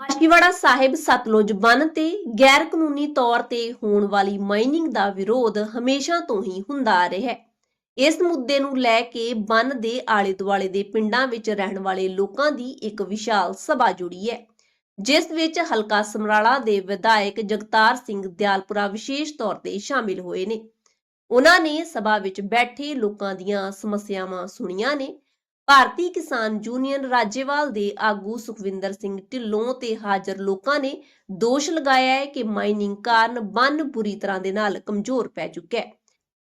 ਮਾਛੀਵਾੜਾ ਸਾਹਿਬ ਸਤਲੁਜ ਬੰਨ ਤੇ ਗੈਰ ਕਾਨੂੰਨੀ ਤੌਰ ਤੇ ਹੋਣ ਵਾਲੀ ਮਾਈਨਿੰਗ ਦਾ ਵਿਰੋਧ ਹਮੇਸ਼ਾ ਤੋਂ ਹੀ ਹੁੰਦਾ ਆ ਰਿਹਾ ਹੈ। ਇਸ ਮੁੱਦੇ ਨੂੰ ਲੈ ਕੇ ਬੰਨ ਦੇ ਆਲੇ ਦੁਆਲੇ ਦੇ ਪਿੰਡਾਂ ਵਿੱਚ ਰਹਿਣ ਵਾਲੇ ਲੋਕਾਂ ਦੀ ਇੱਕ ਵਿਸ਼ਾਲ ਸਭਾ ਜੁੜੀ ਹੈ, ਜਿਸ ਵਿੱਚ ਹਲਕਾ ਸਮਰਾਲਾ ਦੇ ਵਿਧਾਇਕ ਜਗਤਾਰ ਸਿੰਘ ਦਿਆਲਪੁਰਾ ਵਿਸ਼ੇਸ਼ ਤੌਰ ਤੇ ਸ਼ਾਮਿਲ ਹੋਏ ਨੇ। ਉਹਨਾਂ ਨੇ ਸਭਾ ਵਿੱਚ ਬੈਠੇ ਲੋਕਾਂ ਦੀਆਂ ਸਮੱਸਿਆਵਾਂ ਸੁਣੀਆਂ ਨੇ ਭਾਰਤੀ ਕਿਸਾਨ ਯੂਨੀਅਨ ਰਾਜੇਵਾਲ ਦੇ ਆਗੂ ਸੁਖਵਿੰਦਰ ਸਿੰਘ ਢਿੱਲੋਂ ਤੇ ਹਾਜ਼ਰ ਲੋਕਾਂ ਨੇ ਦੋਸ਼ ਲਗਾਇਆ ਹੈ ਕਿ ਮਾਈਨਿੰਗ ਕਾਰਨ ਬੰਨ ਬੁਰੀ ਤਰ੍ਹਾਂ ਦੇ ਨਾਲ ਕਮਜ਼ੋਰ ਪੈ ਚੁੱਕਿਆ ਹੈ।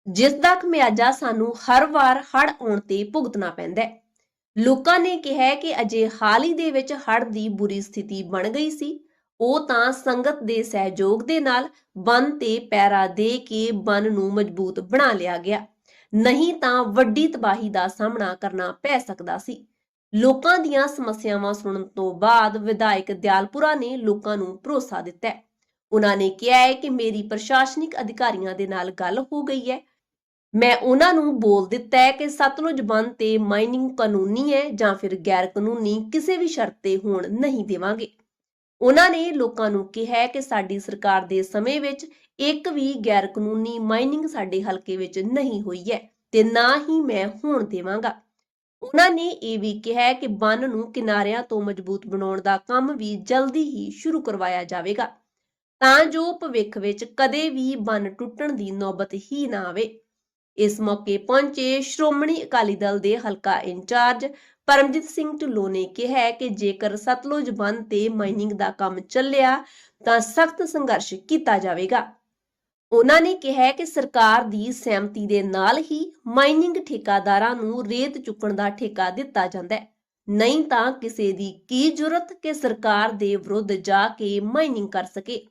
ਜਿਸ ਦਾ ਖਮਿਆਜਾ ਸਾਨੂੰ ਹਰ ਵਾਰ ਹੜ੍ਹ ਆਉਣ ਤੇ ਭੁਗਤਣਾ ਪੈਂਦਾ ਹੈ। ਲੋਕਾਂ ਨੇ ਕਿਹਾ ਕਿ ਅਜੇ ਹਾਲ ਹੀ ਦੇ ਵਿੱਚ ਹੜ੍ਹ ਦੀ ਬੁਰੀ ਸਥਿਤੀ ਬਣ ਗਈ ਸੀ। ਉਹ ਤਾਂ ਸੰਗਤ ਦੇ ਸਹਿਯੋਗ ਦੇ ਨਾਲ ਬੰਨ ਤੇ ਪੈਰਾ ਦੇ ਕੇ ਬੰਨ ਨੂੰ ਮਜ਼ਬੂਤ ਬਣਾ ਲਿਆ ਗਿਆ। ਨਹੀਂ ਤਾਂ ਵੱਡੀ ਤਬਾਹੀ ਦਾ ਸਾਹਮਣਾ ਕਰਨਾ ਪੈ ਸਕਦਾ ਸੀ। ਲੋਕਾਂ ਦੀਆਂ ਸਮੱਸਿਆਵਾਂ ਸੁਣਨ ਤੋਂ ਬਾਅਦ ਵਿਧਾਇਕ ਦਿਆਲਪੁਰਾ ਨੇ ਲੋਕਾਂ ਨੂੰ ਭਰੋਸਾ ਦਿੱਤਾ ਹੈ। ਉਹਨਾਂ ਨੇ ਕਿਹਾ ਹੈ ਕਿ ਮੇਰੀ ਪ੍ਰਸ਼ਾਸਨਿਕ ਅਧਿਕਾਰੀਆਂ ਦੇ ਨਾਲ ਗੱਲ ਹੋ ਗਈ ਹੈ। ਮੈਂ ਉਹਨਾਂ ਨੂੰ ਬੋਲ ਦਿੱਤਾ ਹੈ ਕਿ ਸਤਲੁਜ ਬੰਦ ਤੇ ਮਾਈਨਿੰਗ ਕਾਨੂੰਨੀ ਹੈ ਜਾਂ ਫਿਰ ਗੈਰ ਕਾਨੂੰਨੀ ਕਿਸੇ ਵੀ ਸ਼ਰਤ ਤੇ ਹੋਣ ਨਹੀਂ ਦੇਵਾਂਗੇ। ਉਹਨਾਂ ਨੇ ਲੋਕਾਂ ਨੂੰ ਕਿਹਾ ਕਿ ਸਾਡੀ ਸਰਕਾਰ ਦੇ ਸਮੇਂ ਵਿੱਚ ਇੱਕ ਵੀ ਗੈਰ ਕਾਨੂੰਨੀ ਮਾਈਨਿੰਗ ਸਾਡੇ ਹਲਕੇ ਵਿੱਚ ਨਹੀਂ ਹੋਈ ਹੈ ਤੇ ਨਾ ਹੀ ਮੈਂ ਹੋਣ ਦੇਵਾਂਗਾ। ਉਹਨਾਂ ਨੇ ਇਹ ਵੀ ਕਿਹਾ ਕਿ ਬੰਨ ਨੂੰ ਕਿਨਾਰਿਆਂ ਤੋਂ ਮਜ਼ਬੂਤ ਬਣਾਉਣ ਦਾ ਕੰਮ ਵੀ ਜਲਦੀ ਹੀ ਸ਼ੁਰੂ ਕਰਵਾਇਆ ਜਾਵੇਗਾ, ਤਾਂ ਜੋ ਭਵਿੱਖ ਵਿੱਚ ਕਦੇ ਵੀ ਬੰਨ ਟੁੱਟਣ ਦੀ ਨੌਬਤ ਹੀ ਨਾ ਆਵੇ। ਇਸ ਮੌਕੇ ਪਹੁੰਚੇ ਸ਼੍ਰੋਮਣੀ ਅਕਾਲੀ ਦਲ ਦੇ ਹਲਕਾ ਇੰਚਾਰਜ ਪਰਮਜੀਤ ਸਿੰਘ ਢਿੱਲੋਂ ਨੇ ਕਿਹਾ ਕਿ ਜੇਕਰ ਸਤਲੁਜ ਬੰਨ ਤੇ ਮਾਈਨਿੰਗ ਦਾ ਕੰਮ ਚੱਲਿਆ, ਤਾਂ ਸਖਤ ਸੰਘਰਸ਼ ਕੀਤਾ ਜਾਵੇਗਾ। ਉਹਨਾਂ ਨੇ ਕਿਹਾ ਕਿ ਸਰਕਾਰ ਦੀ ਸਹਿਮਤੀ ਦੇ ਨਾਲ ਹੀ ਮਾਈਨਿੰਗ ਠੇਕਾਦਾਰਾਂ ਨੂੰ ਰੇਤ ਚੁੱਕਣ ਦਾ ਠੇਕਾ ਦਿੱਤਾ ਜਾਂਦਾ ਹੈ। ਨਹੀਂ ਤਾਂ ਕਿਸੇ ਦੀ ਕੀ ਜ਼ਰੂਰਤ ਕਿ ਸਰਕਾਰ ਦੇ ਵਿਰੁੱਧ ਜਾ ਕੇ ਮਾਈਨਿੰਗ ਕਰ ਸਕੇ।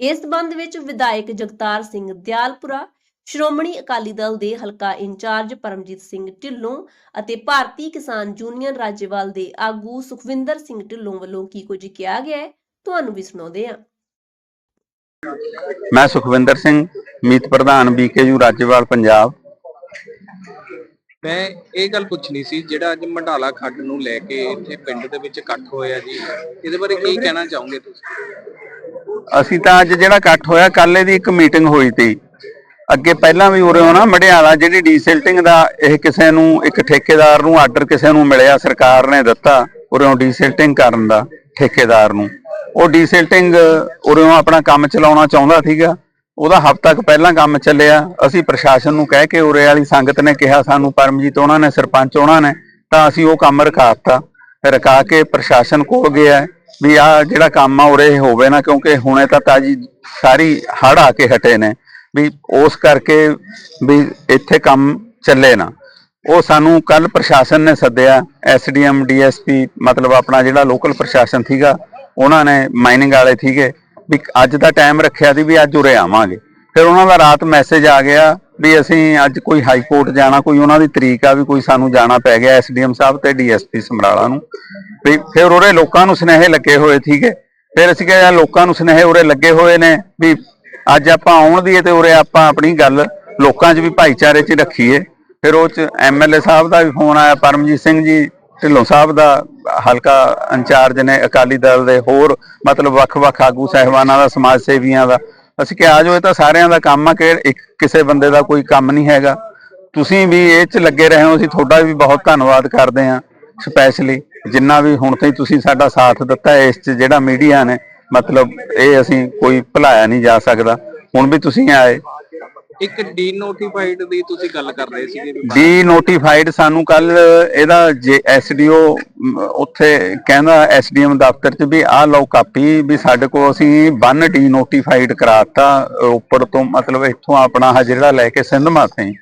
ਇਸ ਸੰਬੰਧ ਵਿੱਚ ਵਿਧਾਇਕ ਜਗਤਾਰ ਸਿੰਘ ਦਿਆਲਪੁਰਾ, ਸ਼੍ਰੋਮਣੀ ਅਕਾਲੀ ਦਲ ਦੇ ਹਲਕਾ ਇੰਚਾਰਜ ਪਰਮਜੀਤ ਸਿੰਘ ਢਿੱਲੋਂ ਅਤੇ ਭਾਰਤੀ ਕਿਸਾਨ ਯੂਨੀਅਨ ਰਾਜੇਵਾਲ ਦੇ ਆਗੂ ਸੁਖਵਿੰਦਰ ਸਿੰਘ ਢਿੱਲੋਂ ਵੱਲੋਂ ਕੀ ਕੁਝ ਕਿਹਾ ਗਿਆ ਹੈ, ਤੁਹਾਨੂੰ ਵੀ ਸੁਣਾਉਂਦੇ ਹਾਂ। ਮੈਂ ਸੁਖਵਿੰਦਰ ਸਿੰਘ ਮੀਤ ਪ੍ਰਧਾਨ ਬੀਕੇਯੂ ਰਾਜੇਵਾਲ ਪੰਜਾਬ। ਮੈਂ ਇਹ ਗੱਲ ਪੁੱਛਣੀ ਸੀ ਜਿਹੜਾ ਅੱਜ ਮੰਡਾਲਾ ਖੱਡ ਨੂੰ ਲੈ ਕੇ ਇੱਥੇ ਪਿੰਡ ਦੇ ਵਿੱਚ ਇਕੱਠ ਹੋਇਆ ਜੀ ਇਹਦੇ ਬਾਰੇ ਕੀ ਕਹਿਣਾ ਚਾਹੋਗੇ ਤੁਸੀਂ? ਅਸੀਂ ਤਾਂ ਅੱਜ ਜਿਹੜਾ ਇਕੱਠ ਹੋਇਆ ਕੱਲ ਇਹਦੀ ਇੱਕ ਮੀਟਿੰਗ ਹੋਈ ਤੀ। ਅੱਗੇ ਪਹਿਲਾਂ ਵੀ ਉਰੇ ਹੋਣਾ ਮੜਿਆਲਾ ਜਿਹੜੀ ਡੀਸਿਲਟਿੰਗ ਦਾ ਇਹ ਕਿਸੇ ਨੂੰ ਇੱਕ ਠੇਕੇਦਾਰ ਨੂੰ ਆਰਡਰ ਕਿਸੇ ਨੂੰ ਮਿਲਿਆ ਸਰਕਾਰ ਨੇ ਦਿੱਤਾ ਉਰੇੋਂ ਡੀਸਿਲਟਿੰਗ ਕਰਨ ਦਾ ਠੇਕੇਦਾਰ ਨੂੰ। ਉਹ ਡੀਸਿਲਟਿੰਗ ਉਰੇੋਂ ਆਪਣਾ ਕੰਮ ਚਲਾਉਣਾ ਚਾਹੁੰਦਾ ਸੀਗਾ। ਉਹਦਾ ਹਫ਼ਤਾ ਕੁ ਪਹਿਲਾਂ ਕੰਮ ਚੱਲਿਆ। ਅਸੀਂ ਪ੍ਰਸ਼ਾਸਨ ਨੂੰ ਕਹਿ ਕੇ ਉਰੇ ਵਾਲੀ ਸੰਗਤ ਨੇ ਕਿਹਾ, ਸਾਨੂੰ ਪਰਮਜੀਤ ਉਹਨਾਂ ਨੇ, ਸਰਪੰਚ ਉਹਨਾਂ ਨੇ, ਤਾਂ ਅਸੀਂ ਉਹ ਕੰਮ ਰਖਾਤਾ ਰਕਾ ਕੇ ਪ੍ਰਸ਼ਾਸਨ ਕੋਲ ਗਿਆ ਵੀ ਆ ਜਿਹੜਾ ਕੰਮ ਆ ਉਰੇ ਹੋਵੇ ਨਾ, ਕਿਉਂਕਿ ਹੁਣੇ ਤਾਂ ਤਾਜੀ ਸਾਰੀ ਹੜ ਆ ਕੇ ਹਟੇ ਨੇ। ਵੀ ਉਸ ਕਰਕੇ ਵੀ ਇੱਥੇ ਕੰਮ ਚੱਲੇ ਨਾ। ਉਹ ਸਾਨੂੰ ਕੱਲ ਪ੍ਰਸ਼ਾਸਨ ਨੇ ਸੱਦਿਆ ਐਸਡੀਐਮ ਡੀਐਸਪੀ ਮਤਲਬ ਆਪਣਾ ਜਿਹੜਾ ਲੋਕਲ ਪ੍ਰਸ਼ਾਸਨ ਸੀਗਾ ਉਹਨਾਂ ਨੇ ਮਾਈਨਿੰਗ ਵਾਲੇ ਸੀਗੇ ਵੀ ਅੱਜ ਦਾ ਟਾਈਮ ਰੱਖਿਆ ਸੀ ਵੀ ਅੱਜ ਉਰੇ ਆਵਾਂਗੇ। ਫਿਰ ਉਹਨਾਂ ਦਾ ਰਾਤ ਮੈਸੇਜ ਆ ਗਿਆ ਵੀ ਅਸੀਂ ਅੱਜ ਕੋਈ ਹਾਈ ਕੋਰਟ ਜਾਣਾ, ਕੋਈ ਉਹਨਾਂ ਦੀ ਤਰੀਕ ਆ ਵੀ ਕੋਈ ਸਾਨੂੰ ਜਾਣਾ ਪੈ ਗਿਆ ਐਸਡੀਐਮ ਸਾਹਿਬ ਤੇ ਡੀਐਸਪੀ ਸਮਰਾਲਾ ਨੂੰ। ਵੀ ਫਿਰ ਉਰੇ ਲੋਕਾਂ ਨੂੰ ਸੁਨੇਹੇ ਲੱਗੇ ਹੋਏ ਸੀਗੇ ਫਿਰ ਅਸੀਂ ਕਿਹਾ ਲੋਕਾਂ ਨੂੰ ਸੁਨੇਹੇ ਉਰੇ ਲੱਗੇ ਹੋਏ ਨੇ ਵੀ ਅੱਜ ਆਪਾਂ ਆਉਣ ਦੀ ਤੇ ਉਰੇ ਆਪਾਂ ਆਪਣੀ ਗੱਲ ਲੋਕਾਂ 'ਚ ਵੀ ਭਾਈਚਾਰੇ 'ਚ ਰੱਖੀਏ। ਫਿਰ ਉਹ 'ਚ ਐਮਐਲਏ ਸਾਹਿਬ ਦਾ ਵੀ ਫੋਨ ਆਇਆ, ਪਰਮਜੀਤ ਸਿੰਘ ਜੀ ਢਿੱਲੋਂ ਸਾਹਿਬ ਦਾ ਹਲਕਾ ਇੰਚਾਰਜ ਨੇ ਅਕਾਲੀ ਦਲ ਦੇ ਹੋਰ ਮਤਲਬ ਵੱਖ-ਵੱਖ ਆਗੂ ਸਹਿਬਾਨਾਂ ਦਾ, ਸਮਾਜ ਸੇਵੀਆਂ ਦਾ। ਅਸੀਂ ਕਿਹਾ, ਆਜੋ, ਇਹ ਤਾਂ ਸਾਰਿਆਂ ਦਾ ਕੰਮ ਆ ਕਿ ਇੱਕ ਕਿਸੇ ਬੰਦੇ ਦਾ ਕੋਈ ਕੰਮ ਨਹੀਂ ਹੈਗਾ। ਤੁਸੀਂ ਵੀ ਇਹ 'ਚ ਲੱਗੇ ਰਹੇ ਹੋ, ਅਸੀਂ ਤੁਹਾਡਾ ਵੀ ਬਹੁਤ ਧੰਨਵਾਦ ਕਰਦੇ ਹਾਂ ਸਪੈਸ਼ਲੀ ਜਿੰਨਾ ਵੀ ਹੁਣ ਤਾਈਂ ਤੁਸੀਂ ਸਾਡਾ ਸਾਥ ਦਿੱਤਾ ਇਸ 'ਚ ਜਿਹੜਾ ਮੀਡੀਆ ਨੇ, ਮਤਲਬ ਇਹ ਅਸੀਂ ਕੋਈ ਭੁਲਾਇਆ ਨਹੀਂ ਜਾ ਸਕਦਾ। ਹੁਣ ਵੀ ਤੁਸੀਂ ਆਏ ਇੱਕ ਡੀ ਨੋਟੀਫਾਈਡ ਦੀ ਤੁਸੀਂ ਗੱਲ ਕਰ ਰਹੇ ਸੀਗੇ ਡੀ ਨੋਟੀਫਾਈਡ ਸਾਨੂੰ ਕੱਲ ਇਹਦਾ ਜੇ ਐਸਡੀਓ ਉੱਥੇ ਕਹਿੰਦਾ ਐਸਡੀਐਮ ਦਫ਼ਤਰ 'ਚ ਵੀ ਆਹ ਲਓ ਕਾਪੀ ਵੀ ਸਾਡੇ ਕੋਲ ਅਸੀਂ ਬੰਨ ਡੀ ਨੋਟੀਫਾਈਡ ਕਰਾਤਾ ਰੋਪੜ ਤੋਂ ਮਤਲਬ ਇੱਥੋਂ ਆਪਣਾ ਆਹ ਲੈ ਕੇ ਸਿੰਧ ਮਾਥੇ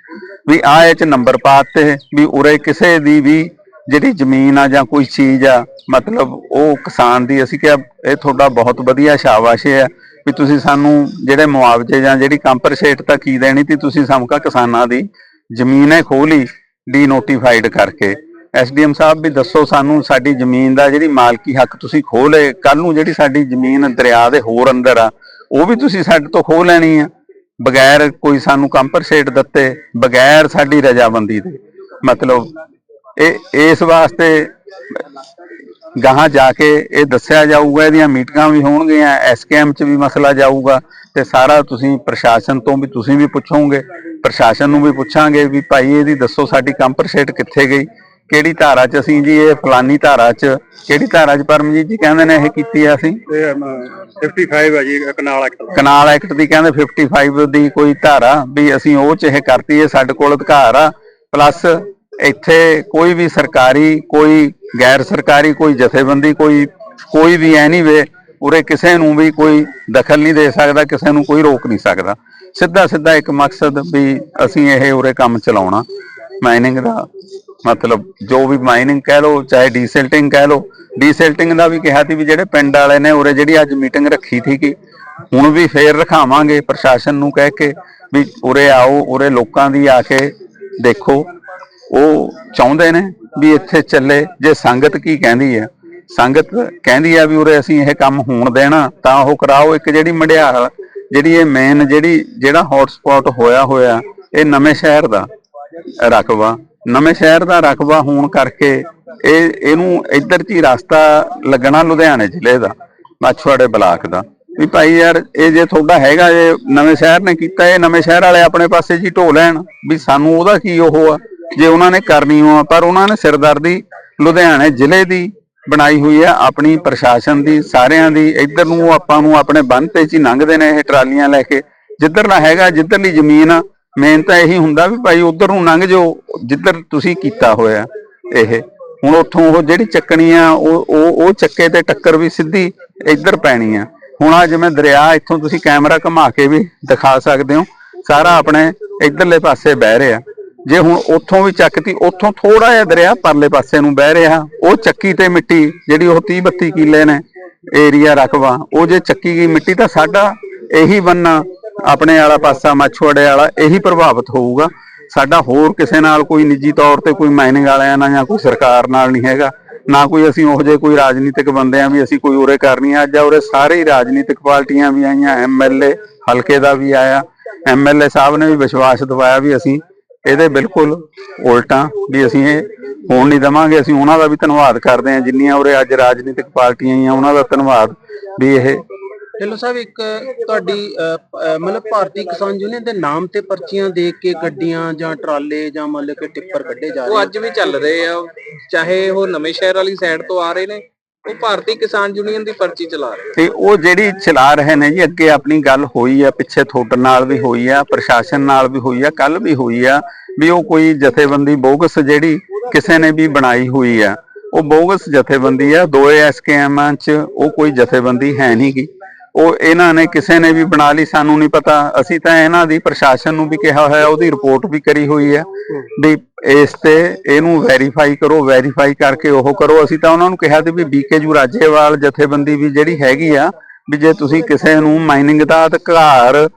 ਵੀ ਆਹ ਇਹ 'ਚ ਨੰਬਰ ਪਾਤੇ ਵੀ ਉਰੇ ਕਿਸੇ ਦੀ ਵੀ ਜਿਹੜੀ ਜ਼ਮੀਨ ਆ ਜਾਂ ਕੋਈ ਚੀਜ਼ ਆ, ਮਤਲਬ ਉਹ ਕਿਸਾਨ ਦੀ, ਅਸੀਂ ਕਿਹਾ ਇਹ ਤੁਹਾਡਾ ਬਹੁਤ ਵਧੀਆ ਸ਼ਾਬਾਸ਼ ਹੈ। ਵੀ ਤੁਸੀਂ ਸਾਨੂੰ ਜਿਹੜੇ ਮੁਆਵਜ਼ੇ ਜਾਂ ਜਿਹੜੀ ਕੰਪਨਸੇਟ ਤਾਂ ਕੀ ਦੇਣੀ ਤੀ ਤੁਸੀਂ ਸਮਕਾ ਕਿਸਾਨਾਂ ਦੀ ਜ਼ਮੀਨ ਹੈ ਖੋਲੀ ਡੀ ਨੋਟੀਫਾਈਡ ਕਰਕੇ। ਐਸਡੀਐਮ ਸਾਹਿਬ ਵੀ ਦੱਸੋ ਸਾਨੂੰ ਸਾਡੀ ਜ਼ਮੀਨ ਦਾ ਜਿਹੜੀ ਮਾਲਕੀ ਹੱਕ ਤੁਸੀਂ ਖੋਹ ਲਏ ਕੱਲ ਨੂੰ ਜਿਹੜੀ ਸਾਡੀ ਜ਼ਮੀਨ ਦਰਿਆ ਦੇ ਹੋਰ ਅੰਦਰ ਆ, ਉਹ ਵੀ ਤੁਸੀਂ ਸਾਡੇ ਤੋਂ ਖੋਹ ਲੈਣੀ ਆ। ਬਗੈਰ ਕੋਈ ਸਾਨੂੰ ਕੰਪਨਸੇਟ ਦਿੱਤੇ, ਬਗੈਰ ਸਾਡੀ ਰਜਾਬੰਦੀ ਦੇ। ਮਤਲਬ ਇਹ, ਇਸ ਵਾਸਤੇ ਗਾਹਾਂ ਜਾ ਕੇ ਇਹ ਦੱਸਿਆ ਜਾਊਗਾ ਇਹਦੀਆਂ ਮੀਟਿੰਗਾਂ ਵੀ ਹੋਣਗੀਆਂ ਐਸਕੇਐਮ ਚ ਵੀ ਮਸਲਾ ਜਾਊਗਾ ਤੇ ਸਾਰਾ ਤੁਸੀਂ ਪ੍ਰਸ਼ਾਸਨ ਤੋਂ ਵੀ ਤੁਸੀਂ ਵੀ ਪੁੱਛੋਗੇ ਪ੍ਰਸ਼ਾਸਨ ਨੂੰ ਵੀ ਪੁੱਛਾਂਗੇ ਵੀ ਭਾਈ ਇਹਦੀ ਦੱਸੋ ਸਾਡੀ ਕੰਪਰਸੇਟ ਕਿੱਥੇ ਗਈ ਕਿਹੜੀ ਧਾਰਾ ਚ ਅਸੀਂ ਜੀ ਇਹ ਫਲਾਨੀ ਧਾਰਾ ਚ ਕਿਹੜੀ ਧਾਰਾ ਚ ਪਰਮਜੀਤ ਜੀ ਕਹਿੰਦੇ ਨੇ ਇਹ ਕੀਤੀ ਆ ਅਸੀਂ? ਇਹ 55 ਹੈ ਜੀ ਕਨਾਲ ਐਕਟ ਕਨਾਲ ਐਕਟ ਦੀ ਕਹਿੰਦੇ 55 ਦੀ ਕੋਈ ਧਾਰਾ ਵੀ ਅਸੀਂ ਉਹ ਚ ਇਹ ਕਰਤੀ ਹੈ ਸਾਡੇ ਕੋਲ ਅਧਿਕਾਰ ਆ ਪਲੱਸ ਇੱਥੇ ਕੋਈ ਵੀ ਸਰਕਾਰੀ, ਕੋਈ ਗੈਰ ਸਰਕਾਰੀ, ਕੋਈ ਜਥੇਬੰਦੀ, ਕੋਈ ਕੋਈ ਵੀ ਐਨੀਵੇ ਉਰੇ ਕਿਸੇ ਨੂੰ ਵੀ ਕੋਈ ਦਖਲ ਨਹੀਂ ਦੇ ਸਕਦਾ, ਕਿਸੇ ਨੂੰ ਕੋਈ ਰੋਕ ਨਹੀਂ ਸਕਦਾ। ਸਿੱਧਾ ਸਿੱਧਾ ਇੱਕ ਮਕਸਦ ਵੀ ਅਸੀਂ ਇਹ ਉਰੇ ਕੰਮ ਚਲਾਉਣਾ। ਮਾਈਨਿੰਗ ਦਾ ਮਤਲਬ ਜੋ ਵੀ ਮਾਈਨਿੰਗ ਕਹਿ ਲਓ, ਚਾਹੇ ਡੀਸਿਲਟਿੰਗ ਕਹਿ ਲਓ, ਡੀਸਿਲਟਿੰਗ ਦਾ ਵੀ ਕਿਹਾ ਸੀ ਵੀ ਜਿਹੜੇ ਪਿੰਡ ਵਾਲੇ ਨੇ ਉਰੇ ਜਿਹੜੀ ਅੱਜ ਮੀਟਿੰਗ ਰੱਖੀ ਸੀਗੀ, ਹੁਣ ਵੀ ਫੇਰ ਰਖਾਵਾਂਗੇ ਪ੍ਰਸ਼ਾਸਨ ਨੂੰ ਕਹਿ ਕੇ ਵੀ ਉਰੇ ਆਓ, ਉਰੇ ਲੋਕਾਂ ਦੀ ਆ ਕੇ ਦੇਖੋ। ਉਹ ਚਾਹੁੰਦੇ ਨੇ ਵੀ ਇੱਥੇ ਚੱਲੇ। ਜੇ ਸੰਗਤ ਕੀ ਕਹਿੰਦੀ ਹੈ? ਸੰਗਤ ਕਹਿੰਦੀ ਆ ਵੀ ਉਰੇ ਅਸੀਂ ਇਹ ਕੰਮ ਹੋਣ ਦੇਣਾ, ਤਾਂ ਉਹ ਕਰਾਓ। ਇੱਕ ਜਿਹੜੀ ਮੰਡਿਆਲ, ਜਿਹੜੀ ਇਹ ਮੇਨ ਜਿਹੜੀ, ਜਿਹੜਾ ਹੌਟਸਪੌਟ ਹੋਇਆ ਹੋਇਆ, ਇਹ ਨਵੇਂ ਸ਼ਹਿਰ ਦਾ ਰਕਬਾ। ਨਵੇਂ ਸ਼ਹਿਰ ਦਾ ਰਕਬਾ ਹੋਣ ਕਰਕੇ ਇਹ, ਇਹਨੂੰ ਇੱਧਰ 'ਚ ਹੀ ਰਸਤਾ ਲੱਗਣਾ ਲੁਧਿਆਣੇ ਜ਼ਿਲ੍ਹੇ ਦਾ ਮਾਛਵਾੜੇ ਬਲਾਕ ਦਾ। ਵੀ ਭਾਈ ਯਾਰ, ਇਹ ਜੇ ਤੁਹਾਡਾ ਹੈਗਾ, ਇਹ ਨਵੇਂ ਸ਼ਹਿਰ ਨੇ ਕੀਤਾ, ਇਹ ਨਵੇਂ ਸ਼ਹਿਰ ਵਾਲੇ ਆਪਣੇ ਪਾਸੇ ਜੀ ਢੋ ਲੈਣ, ਵੀ ਸਾਨੂੰ ਉਹਦਾ ਕੀ ਉਹ ਆ? ਜੇ ਉਹਨਾਂ ਨੇ ਕਰਨੀ ਹੋ ਪਰ ਉਹਨਾਂ ਨੇ ਸਿਰਦਰਦੀ ਲੁਧਿਆਣੇ ਜ਼ਿਲ੍ਹੇ ਦੀ ਬਣਾਈ ਹੋਈ ਹੈ ਆਪਣੀ ਪ੍ਰਸ਼ਾਸਨ ਦੀ, ਸਾਰਿਆਂ ਦੀ, ਇੱਧਰ ਨੂੰ ਆਪਾਂ ਨੂੰ ਆਪਣੇ ਬੰਨ ਤੇ ਹੀ ਲੰਘਦੇ ਨੇ ਇਹ ਟਰਾਲੀਆਂ ਲੈ ਕੇ। ਜਿੱਧਰ ਜਿੱਧਰਲਾ ਹੈਗਾ, ਜਿੱਧਰਲੀ ਜ਼ਮੀਨ ਆ ਮੇਨ ਤਾਂ ਇਹੀ ਹੁੰਦਾ ਵੀ ਭਾਈ ਉਧਰ ਨੂੰ ਲੰਘ ਜਾਓ, ਜਿੱਧਰ ਤੁਸੀਂ ਕੀਤਾ ਹੋਇਆ ਇਹ। ਹੁਣ ਉੱਥੋਂ ਉਹ ਜਿਹੜੀ ਚੱਕਣੀ ਆ, ਉਹ ਉਹ ਉਹ ਚੱਕੇ ਤੇ ਟੱਕਰ ਵੀ ਸਿੱਧੀ ਇੱਧਰ ਪੈਣੀ ਆ। ਹੁਣ ਆ ਜਿਵੇਂ ਦਰਿਆ, ਇੱਥੋਂ ਤੁਸੀਂ ਕੈਮਰਾ ਘੁਮਾ ਕੇ ਵੀ ਦਿਖਾ ਸਕਦੇ ਹੋ, ਸਾਰਾ ਆਪਣੇ ਇੱਧਰਲੇ ਪਾਸੇ ਬਹਿ ਰਿਹਾ। ਜੇ ਹੁਣ ਉੱਥੋਂ ਵੀ ਚੱਕਤੀ, ਉੱਥੋਂ ਥੋੜਾ ਜਿਹਾ ਦਰਿਆ ਪਰਲੇ ਪਾਸੇ ਨੂੰ ਬਹਿ ਰਿਹਾ, ਉਹ ਚੱਕੀ ਤੇ ਮਿੱਟੀ ਜਿਹੜੀ ਉਹ 30 32 ਕਿੱਲੇ ਨੇ ਏਰੀਆ ਰਕਬਾ, ਉਹ ਜੇ ਚੱਕੀ ਗਈ ਮਿੱਟੀ ਤਾਂ ਸਾਡਾ ਇਹੀ ਬੰਨਾ ਆਪਣੇ ਵਾਲਾ ਪਾਸਾ ਮੱਛਵਾੜੇ ਵਾਲਾ ਇਹੀ ਪ੍ਰਭਾਵਿਤ ਹੋਊਗਾ। ਸਾਡਾ ਹੋਰ ਕਿਸੇ ਨਾਲ ਕੋਈ ਨਿੱਜੀ ਤੌਰ ਤੇ ਕੋਈ ਮਾਈਨਿੰਗ ਵਾਲਿਆਂ ਨਾਲ ਜਾਂ ਕੋਈ ਸਰਕਾਰ ਨਾਲ ਨਹੀਂ ਹੈਗਾ। ਨਾ ਕੋਈ ਅਸੀਂ ਉਹ ਜਿਹੇ ਕੋਈ ਰਾਜਨੀਤਿਕ ਬੰਦੇ ਆ ਵੀ ਅਸੀਂ ਕੋਈ ਉਰੇ ਕਰਨੀ ਆ, ਅੱਜ ਉਰੇ ਸਾਰੇ ਹੀ ਰਾਜਨੀਤਿਕ ਪਾਰਟੀਆਂ ਵੀ ਆਈਆਂ ਐਮਐਲਏ ਹਲਕੇ ਦਾ ਵੀ ਆਇਆ ਐਮਐਲਏ ਸਾਹਿਬ ਨੇ ਵੀ ਵਿਸ਼ਵਾਸ ਦਿਵਾਇਆ ਵੀ ਅਸੀਂ ਇਹਦੇ ਬਿਲਕੁਲ ਉਲਟਾ ਵੀ ਅਸੀਂ ਇਹ ਹੋਣ ਨਹੀਂ ਦਵਾਂਗੇ। ਅਸੀਂ ਉਹਨਾਂ ਦਾ ਵੀ ਧੰਨਵਾਦ ਕਰਦੇ ਹਾਂ ਜਿੰਨੀਆਂ ਉਰੇ ਅੱਜ ਰਾਜਨੀਤਿਕ ਪਾਰਟੀਆਂ ਆਈਆਂ ਉਹਨਾਂ ਦਾ ਧੰਨਵਾਦ ਵੀ ਇਹ ਢਿੱਲੋਂ ਸਾਹਿਬ ਇੱਕ ਤੁਹਾਡੀ ਮਤਲਬ ਭਾਰਤੀ ਕਿਸਾਨ ਯੂਨੀਅਨ ਦੇ ਨਾਮ ਤੇ ਪਰਚੀਆਂ ਦੇ ਕੇ ਗੱਡੀਆਂ ਜਾਂ ਟਰਾਲੇ ਜਾਂ ਮੰਨ ਲਓ ਕਿ ਟਿੱਪਰ ਕੱਢੇ ਜਾ ਰਹੇ ਉਹ ਅੱਜ ਵੀ ਚੱਲ ਰਹੇ ਆ। ਚਾਹੇ ਉਹ ਨਵੇਂ ਸ਼ਹਿਰ ਵਾਲੀ ਸਾਈਡ ਤੋਂ ਆ ਰਹੇ ਨੇ ਉਹ ਭਾਰਤੀ ਕਿਸਾਨ ਯੂਨੀਅਨ ਦੀ ਪਰਚੀ ਚਲਾ ਰਹੇ ਤੇ ਉਹ ਜਿਹੜੀ ਚਲਾ ਰਹੇ ਨੇ ਜੀ, ਅੱਗੇ ਆਪਣੀ ਗੱਲ ਹੋਈ ਆ, ਪਿੱਛੇ ਤੁਹਾਡੇ ਨਾਲ ਵੀ ਹੋਈ ਆ, ਪ੍ਰਸ਼ਾਸਨ ਨਾਲ ਵੀ ਹੋਈ ਆ ਕੱਲ ਵੀ ਹੋਈ ਆ, ਵੀ ਉਹ ਕੋਈ ਜਥੇਬੰਦੀ ਬੋਗਸ ਜਿਹੜੀ ਕਿਸੇ ਨੇ ਵੀ ਬਣਾਈ ਹੋਈ ਆ, ਉਹ ਬੋਗਸ ਜਥੇਬੰਦੀ ਆ ਦੋਏ ਐਸਕੇਐਮਾਂ ਚ ਉਹ ਕੋਈ ਜਥੇਬੰਦੀ ਹੈ ਨਹੀਂ ਗੀ। ਉਹ ਇਹਨਾਂ ਨੇ ਕਿਸੇ ਨੇ ਵੀ ਬਣਾ ਲਈ, ਸਾਨੂੰ ਨਹੀਂ ਪਤਾ। ਅਸੀਂ ਤਾਂ ਇਹਨਾਂ ਦੀ ਪ੍ਰਸ਼ਾਸਨ ਨੂੰ ਵੀ ਕਿਹਾ ਹੋਇਆ, ਉਹਦੀ ਰਿਪੋਰਟ ਵੀ ਕਰੀ ਹੋਈ ਆ ਵੀ ਇਸ ਤੇ ਇਹਨੂੰ ਵੈਰੀਫਾਈ ਕਰੋ ਵੈਰੀਫਾਈ ਕਰਕੇ ਉਹ ਕਰੋ। ਅਸੀਂ ਤਾਂ ਉਹਨਾਂ ਨੂੰ ਕਿਹਾ ਸੀ ਵੀ ਬੀਕੇਜੂ ਰਾਜੇਵਾਲ ਜਥੇਬੰਦੀ ਵੀ ਜਿਹੜੀ ਹੈਗੀ ਆ, ਵੀ ਜੇ ਤੁਸੀਂ ਕਿਸੇ ਨੂੰ ਮਾਈਨਿੰਗ ਦਾ ਅਧਿਕਾਰ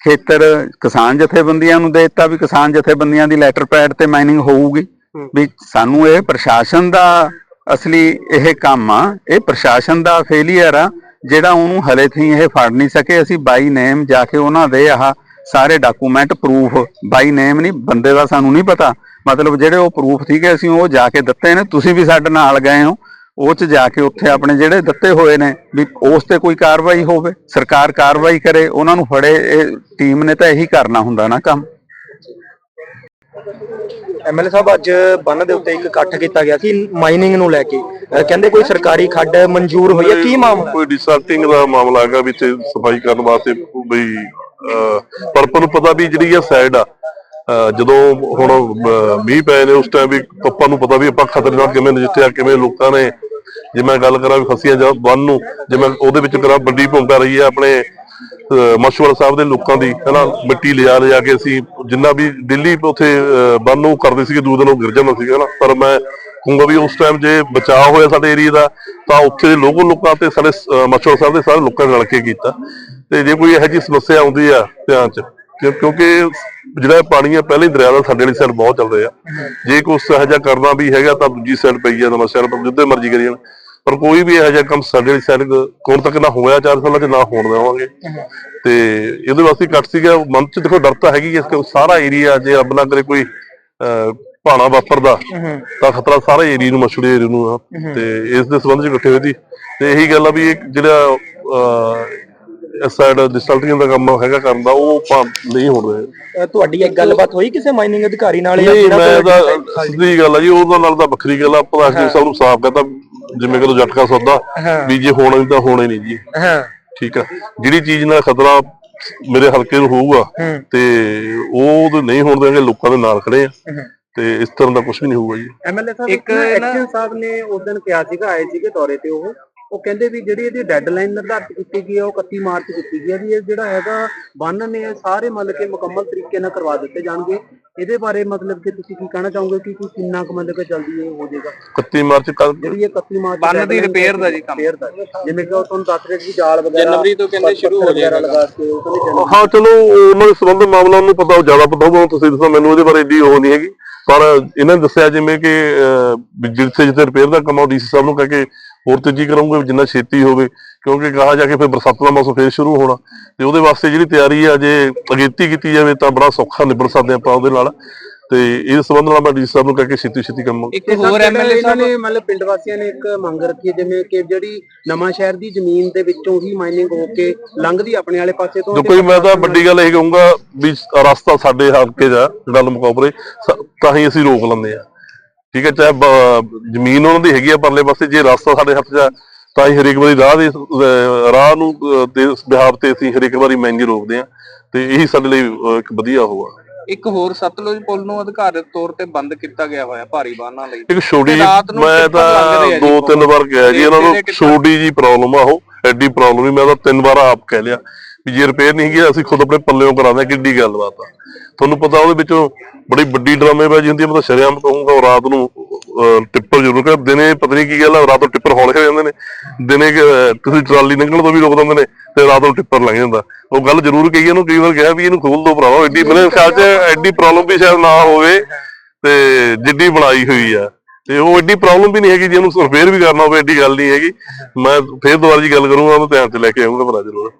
ਖੇਤਰ ਕਿਸਾਨ ਜਥੇਬੰਦੀਆਂ ਨੂੰ ਦੇ ਦਿੱਤਾ, ਵੀ ਕਿਸਾਨ ਜਥੇਬੰਦੀਆਂ ਦੀ ਲੈਟਰ ਪੈਡ ਤੇ ਮਾਈਨਿੰਗ ਹੋਊਗੀ। ਵੀ ਸਾਨੂੰ ਇਹ ਪ੍ਰਸ਼ਾਸਨ ਦਾ ਅਸਲੀ ਇਹ ਕੰਮ ਆ, ਇਹ ਪ੍ਰਸ਼ਾਸਨ ਦਾ ਫੇਲੀਅਰ ਆ। ਜਿਹੜਾ ਉਹਨੂੰ ਹਲੇ ਥੀ ਇਹ ਫੜ ਨਹੀਂ ਸਕੇ, ਅਸੀਂ ਬਾਈ ਨੇਮ ਜਾ ਕੇ ਉਹਨਾਂ ਦੇ ਆਹ ਸਾਰੇ ਡਾਕੂਮੈਂਟ ਪ੍ਰੂਫ ਬਾਈ ਨੇਮ ਨਹੀਂ, ਬੰਦੇ ਦਾ ਸਾਨੂੰ ਨਹੀਂ ਪਤਾ। ਮਤਲਬ ਜਿਹੜੇ ਉਹ ਪ੍ਰੂਫ ਸੀਗੇ, ਅਸੀਂ ਉਹ ਜਾ ਕੇ ਦਿੱਤੇ ਨੇ। ਤੁਸੀਂ ਵੀ ਸਾਡੇ ਨਾਲ ਗਏ ਹੋ। ਉਹ ਚ ਜਾ ਕੇ ਉੱਥੇ ਆਪਣੇ ਜਿਹੜੇ ਦਿੱਤੇ ਹੋਏ ਨੇ, ਵੀ ਉਸ ਤੇ ਕੋਈ ਕਾਰਵਾਈ ਹੋਵੇ, ਸਰਕਾਰ ਕਾਰਵਾਈ ਕਰੇ, ਉਹਨਾਂ ਨੂੰ ਫੜੇ, ਇਹ ਟੀਮ ਨੇ ਤਾਂ ਇਹੀ ਕਰਨਾ ਹੁੰਦਾ ਨਾ ਕੰਮ। ਐਮਐਲਏ ਸਾਹਿਬ ਅੱਜ ਬੰਨ ਦੇ ਉੱਤੇ ਇੱਕ ਇਕੱਠ ਕੀਤਾ ਗਿਆ ਸੀ ਮਾਈਨਿੰਗ ਨੂੰ ਲੈ ਕੇ। ਕਹਿੰਦੇ ਕੋਈ ਸਰਕਾਰੀ ਖੱਡ ਮਨਜ਼ੂਰ ਹੋਈ ਹੈ? ਕੀ ਮਾਮਲਾ? ਕੋਈ ਡਿਸਰਟਿੰਗ ਦਾ ਮਾਮਲਾ ਹੈਗਾ ਵਿੱਚ ਸਫ਼ਾਈ ਕਰਨ ਵਾਸਤੇ ਬਈ ਅਹ, ਪਰ ਆਪਾਂ ਨੂੰ ਪਤਾ ਵੀ ਜਿਹੜੀ ਇਹ ਸਾਈਡ ਆ ਜਦੋਂ ਹੁਣ ਮੀਂਹ ਪਏ ਨੇ ਉਸ ਟਾਈਮ ਵੀ ਆਪਾਂ ਨੂੰ ਪਤਾ ਵੀ ਆਪਾਂ ਖਤਰੇ ਨਾਲ ਕਿਵੇਂ ਨਜਿੱਠਿਆ ਕਿਵੇਂ ਲੋਕਾਂ ਨੇ। ਜੇ ਮੈਂ ਗੱਲ ਕਰਾਂ ਵੀ ਫਸੀਆਂ ਜਾਂ ਬੰਨ ਨੂੰ ਜੇ ਮੈਂ ਉਹਦੇ ਵਿੱਚ ਕਰਾਂ ਵੱਡੀ ਭੂਮਿਕਾ ਰਹੀ ਹੈ ਆਪਣੇ ਮਸ਼ਵਰ ਸਾਹਿਬ ਦੇ ਲੋਕਾਂ ਦੀ ਹਨਾ ਮਿੱਟੀ ਲਿਜਾ ਲਿਜਾ ਕੇ ਅਸੀਂ ਜਿੰਨਾ ਵੀ ਦਿੱਲੀ ਉੱਥੇ ਅਹ, ਬੰਨ ਨੂੰ ਕਰਦੇ ਸੀਗੇ ਦੂਰ ਦਿਨੋਂ ਗਿਰ ਜਾਂਦਾ ਸੀਗਾ ਨਾ ਪਰ ਮੈਂ ਕਹੂੰਗਾ ਵੀ ਉਸ ਟਾਈਮ ਜੇ ਬਚਾਅ ਹੋਇਆ ਸਾਡੇ ਏਰੀਆ ਦਾ ਤਾਂ ਉੱਥੇ ਦੇ ਲੋਕਲ ਲੋਕਾਂ ਤੇ ਸਾਡੇ ਮਸ਼ਵਰ ਸਾਹਿਬ ਦੇ ਸਾਰੇ ਲੋਕਾਂ ਨੇ ਰਲ ਕੇ ਕੀਤਾ। ਤੇ ਜੇ ਕੋਈ ਇਹੋ ਜਿਹੀ ਸਮੱਸਿਆ ਆਉਂਦੀ ਆ ਧਿਆਨ ਚ ਕਿਉਂਕਿ ਜਿਹੜਾ ਪਾਣੀ ਆ ਪਹਿਲੇ ਦਰਿਆ ਦਾ ਸਾਡੇ ਵਾਲੀ ਸਾਈਡ ਬਹੁਤ ਚੱਲ ਰਿਹਾ। ਜੇ ਕੋਈ ਇਹੋ ਜਿਹਾ ਕਰਨਾ ਵੀ ਹੈਗਾ ਤਾਂ ਦੂਜੀ ਸਾਈਡ ਪਈ ਆ ਨਵਾਂ ਸ਼ਹਿਰ ਪਰ ਜਿੱਦੇ ਮਰਜ਼ੀ ਕਰੀ ਜਾਣ ਪਰ ਕੋਈ ਵੀ ਇਹੋ ਜਿਹਾ ਕੰਮ ਸਾਡੇ ਵਾਲੀ ਸਾਈਡ ਕੋਣ ਤੱਕ ਨਾ ਹੋਇਆ ਚਾਰ ਸਾਲਾਂ ਚ ਨਾ ਹੋਣ ਦੇਵਾਂਗੇ। ਤੇ ਇਹਦੇ ਵਾਸਤੇ ਘੱਟ ਸੀਗਾ ਮਨ ਚ ਦੇਖੋ ਡਰ ਤਾਂ ਹੈਗੀ ਇਸ ਕਿ ਸਾਰਾ ਏਰੀਆ ਜੇ ਰੱਬ ਨਾ ਕਰੇ ਕੋਈ ਭਾਣਾ ਵਾਪਰਦਾ ਤਾਂ ਖਤਰਾ ਸਾਰੇ ਏਰੀਆ ਨੂੰ ਮਛੜੇ ਏਰੀਆ ਨੂੰ ਆ। ਤੇ ਇਸ ਦੇ ਸੰਬੰਧ ਚ ਇਕੱਠੇ ਹੋਏ ਤੇ ਇਹੀ ਗੱਲ ਆ ਵੀ ਇਹ ਜਿਹੜਾ ਇਸ ਸਾਈਡ ਡਿਸਟ੍ਰਿਕਟਿੰਗ ਦਾ ਕੰਮ ਹੈਗਾ ਕਰਨ ਦਾ ਉਹ ਨਹੀਂ ਹੋਣ ਰਹੇ ਤੁਹਾਡੀ ਇੱਕ ਗੱਲਬਾਤ ਹੋਈ ਕਿਸੇ ਮਾਈਨਿੰਗ ਅਧਿਕਾਰੀ ਨਾਲ ਨਹੀਂ ਮੈਂ ਤਾਂ ਸਿੱਧੀ ਗੱਲ ਆ ਜੀ ਉਹਦਾ ਨਾਲ ਤਾਂ ਵੱਖਰੀ ਗੱਲ ਆ। ਜੀ ਸਭ ਨੂੰ ਸਾਫ਼ ਕਹਤਾ ਜਿਵੇਂ ਕਿ ਜੱਟਕਾ ਸੌਦਾ ਵੀ ਜੇ ਹੋਣਾ ਨਹੀਂ ਤਾਂ ਹੋਣਾ ਹੀ ਨਹੀਂ ਜੀ। ਹਾਂ। ਠੀਕ ਆ। ਜਿਹੜੀ ਚੀਜ਼ ਨਾਲ ਖਤਰਾ ਮੇਰੇ ਹਲਕੇ ਨੂੰ ਹੋਊਗਾ ਤੇ ਉਹ ਨਹੀਂ ਹੋਣ ਦੇਣਗੇ ਲੋਕਾਂ ਦੇ ਨਾਲ ਖੜੇ ਆ। ਤੇ ਇਸ ਤਰ੍ਹਾਂ ਦਾ ਕੁਝ ਵੀ ਨਹੀਂ ਹੋਊਗਾ ਜੀ। ਐਮਐਲਏ ਸਾਹਿਬ ਇੱਕ ਐਕਸ਼ਨ ਸਾਹਿਬ ਨੇ ਉਸ ਦਿਨ ਕਿਹਾ ਸੀਗਾ ਆਏ ਸੀਗੇ ਦੌਰੇ ਤੇ ਉਹ। ਉਹ ਕਹਿੰਦੇ ਵੀ ਜਿਹੜੀ ਇਹਦੀ ਡੈਡਲਾਈਨ ਨਿਰਧਾਰਿਤ ਕੀਤੀ ਗਈ ਹੈ ਉਹ 31 ਮਾਰਚ ਕੀਤੀ ਗਈ ਹੈ ਵੀ ਇਹ ਜਿਹੜਾ ਹੈਗਾ ਬੰਨ ਨੇ ਸਾਰੇ ਮਤਲਬ ਕਿ ਮੁਕੰਮਲ ਤਰੀਕੇ ਨਾਲ ਕਰਵਾ ਦਿੱਤੇ ਜਾਣਗੇ ਇਹਦੇ ਬਾਰੇ ਮਤਲਬ ਕਿ ਤੁਸੀਂ ਕੀ ਕਹਿਣਾ ਚਾਹੋਗੇ ਕਿ ਕੋਈ ਕਿੰਨਾ ਕੁ ਮਤਲਬ ਕਿ ਜਲਦੀ ਇਹ ਹੋ ਜਾਏਗਾ 31 ਮਾਰਚ ਕੱਲ ਜਿਹੜੀ ਇਹ 31 ਮਾਰਚ ਬੰਨ ਦੀ repair ਦਾ ਜੀ ਕੰਮ। repair ਦਾ। ਜਿਵੇਂ ਕਿ ਉਹ ਤੁਹਾਨੂੰ ਦੱਸ ਰਹੇ ਸੀ ਜਾਲ ਵਗੈਰਾ ਜਨਵਰੀ ਤੋਂ ਕਹਿੰਦੇ ਸ਼ੁਰੂ ਹੋ ਜਾਏਗਾ ਲਗਾ ਕੇ ਹਾਂ ਚਲੋ ਉਹਨਾਂ ਦੇ ਸੰਬੰਧ ਮਾਮਲਾ ਉਹਨੂੰ ਪਤਾ ਉਹ ਜ਼ਿਆਦਾ ਪਤਾ ਹੋਊਗਾ ਤੁਸੀਂ ਦੱਸੋ ਮੈਨੂੰ ਇਹਦੇ ਬਾਰੇ ਏਡੀ ਉਹ ਨਹੀਂ ਹੈਗੀ ਪਰ ਇਹਨਾਂ ਨੇ ਦੱਸਿਆ ਜਿਵੇਂ ਕਿ ਜਿੱਥੇ ਜਿੱਥੇ ਰਿਪੇਅਰ ਦਾ ਕੰਮ ਆ ਡੀਸੀ ਸਾਹਿਬ ਨੂੰ ਕਹਿ ਕੇ ਹੋਰ ਤੇਜ਼ੀ ਕਰਾਂਗੇ ਜਿੰਨਾ ਛੇਤੀ ਹੋਵੇ ਕਿਉਂਕਿ ਕਹਾ ਜਾ ਕੇ ਫਿਰ ਬਰਸਾਤ ਦਾ ਮੌਸਮ ਫੇਰ ਸ਼ੁਰੂ ਹੋਣਾ। ਤੇ ਉਹਦੇ ਵਾਸਤੇ ਜਿਹੜੀ ਤਿਆਰੀ ਆ ਜੇ ਅਗੇਤੀ ਕੀਤੀ ਜਾਵੇ ਤਾਂ ਬੜਾ ਸੌਖਾ ਨਿਬੜ ਸਕਦੇ ਆਪਾਂ ਉਹਦੇ ਨਾਲ। ਤੇ ਇਸ ਸੰਬੰਧ ਨਾਲ ਮੈਂ ਡੀਸੀ ਸਾਹਿਬ ਨੂੰ ਕਹਿ ਕੇ ਛੇਤੀ ਛੇਤੀ ਕੰਮ ਇੱਕ ਹੋਰ ਐਮਐਲਏ ਸਾਹਿਬ ਨੇ ਮਤਲਬ ਪਿੰਡ ਵਾਸੀਆਂ ਨੇ ਇੱਕ ਮੰਗ ਰੱਖੀ ਹੈ ਜਿਵੇਂ ਕਿ ਜਿਹੜੀ ਨਵਾਂ ਸ਼ਹਿਰ ਦੀ ਜ਼ਮੀਨ ਦੇ ਵਿੱਚੋਂ ਹੀ ਮਾਈਨਿੰਗ ਹੋ ਕੇ ਲੰਘਦੀ ਆਪਣੇ ਵਾਲੇ ਪਾਸੇ ਤੋਂ। ਜੋ ਕੋਈ ਮੈਂ ਤਾਂ ਵੱਡੀ ਗੱਲ ਇਹ ਕਹੂੰਗਾ ਵੀ ਰਸਤਾ ਸਾਡੇ ਹਲਕੇ ਦਾ ਜਿਹੜਾ ਮੁਕਾਬਲੇ ਤਾਂ ਹੀ ਅਸੀਂ ਰੋਕ ਲੈਂਦੇ ਆ। ਠੀਕ ਹੈ ਚਾਹੇ ਜ਼ਮੀਨ ਉਹਨਾਂ ਦੀ ਹੈਗੀ ਆ ਪਰਲੇ ਪਾਸੇ ਜੇ ਰਸਤਾ ਸਾਡੇ ਹੱਥ 'ਚ ਆ ਤਾਂ ਹੀ ਹਰੇਕ ਵਾਰੀ ਰਾਹ ਦੇ ਰਾਹ ਨੂੰ ਦੇ ਬਿਹਾਰ ਤੇ ਅਸੀਂ ਹਰੇਕ ਵਾਰੀ ਮਹਿੰਗੀ ਰੋਕਦੇ ਆ ਤੇ ਇਹੀ ਸਾਡੇ ਲਈ ਇੱਕ ਵਧੀਆ ਹੋਆ ਇੱਕ ਹੋਰ ਸਤਲੁਜ ਪੁਲ ਨੂੰ ਅਧਿਕਾਰਤ ਤੌਰ ਤੇ ਬੰਦ ਕੀਤਾ ਗਿਆ ਹੋਇਆ ਭਾਰੀ ਵਾਹਨਾਂ ਲਈ। ਇੱਕ ਛੋਟੀ ਮੈਂ ਤਾਂ ਦੋ ਤਿੰਨ ਵਾਰ ਕਿਹਾ ਜੀ ਇਹਨਾਂ ਨੂੰ? ਛੋਟੀ ਜੀ ਪ੍ਰੋਬਲਮ ਆ ਉਹ ਐਡੀ ਪ੍ਰੋਬਲਮ ਨਹੀਂ ਮੈਂ ਤਾਂ ਤਿੰਨ ਵਾਰ ਆਪ ਕਹਿ ਲਿਆ। ਵੀ ਜੇ ਰਿਪੇਅਰ ਨਹੀਂ ਹੈਗੀ ਅਸੀਂ ਖੁਦ ਆਪਣੇ ਪੱਲਿਓਂ ਕਰਾਉਂਦੇ ਕਿੱਡੀ ਗੱਲਬਾਤ ਆ। ਤੁਹਾਨੂੰ ਪਤਾ ਉਹਦੇ ਵਿੱਚੋਂ ਬੜੀ ਵੱਡੀ ਡਰਾਮੇਬਾਜ਼ੀ ਹੁੰਦੀ ਹੈ, ਮੈਂ ਤਾਂ ਸ਼ਰਿਆਮ ਕਹੂੰਗਾ, ਉਹ ਰਾਤ ਨੂੰ ਟਿੱਪਰ ਜ਼ਰੂਰ ਕਰ, ਦਿਨੇ ਪਤਾ ਨਹੀਂ ਕੀ ਗੱਲ ਆ, ਰਾਤ ਨੂੰ ਟਿੱਪਰ ਹੌਲੇ ਹੋ ਜਾਂਦੇ ਨੇ, ਦਿਨੇ ਕਿ- ਟਰਾਲੀ ਲੰਘਣ ਤੋਂ ਵੀ ਰੋਕ ਦਿੰਦੇ ਨੇ ਤੇ ਰਾਤ ਨੂੰ ਟਿੱਪਰ ਲੰਘ ਜਾਂਦਾ। ਉਹ ਗੱਲ ਜ਼ਰੂਰ ਕਹੀ ਇਹਨੂੰ ਕਈ ਵਾਰ ਕਿਹਾ ਵੀ ਇਹਨੂੰ ਖੋਲ ਦੋ ਭਰਾਵਾ, ਐਡੀ ਮੇਰੇ ਖਿਆਲ 'ਚ ਐਡੀ ਪ੍ਰੋਬਲਮ ਵੀ ਸ਼ਾਇਦ ਨਾ ਹੋਵੇ ਤੇ ਜਿੱਡੀ ਬਣਾਈ ਹੋਈ ਆ। ਤੇ ਉਹ ਐਡੀ ਪ੍ਰੋਬਲਮ ਵੀ ਨਹੀਂ ਹੈਗੀ, ਜੇ ਉਹਨੂੰ ਰਿਪੇਅਰ ਵੀ ਕਰਨਾ ਹੋਵੇ, ਐਡੀ ਗੱਲ ਨਹੀਂ ਹੈਗੀ। ਮੈਂ ਫੇਰ ਦੁਬਾਰਾ ਜੀ ਗੱਲ ਕਰੂੰਗਾ, ਉਹਨੂੰ ਧਿਆਨ 'ਚ ਲੈ ਕੇ ਆਉਂਗਾ ਭਰਾ ਜ਼ਰੂਰ।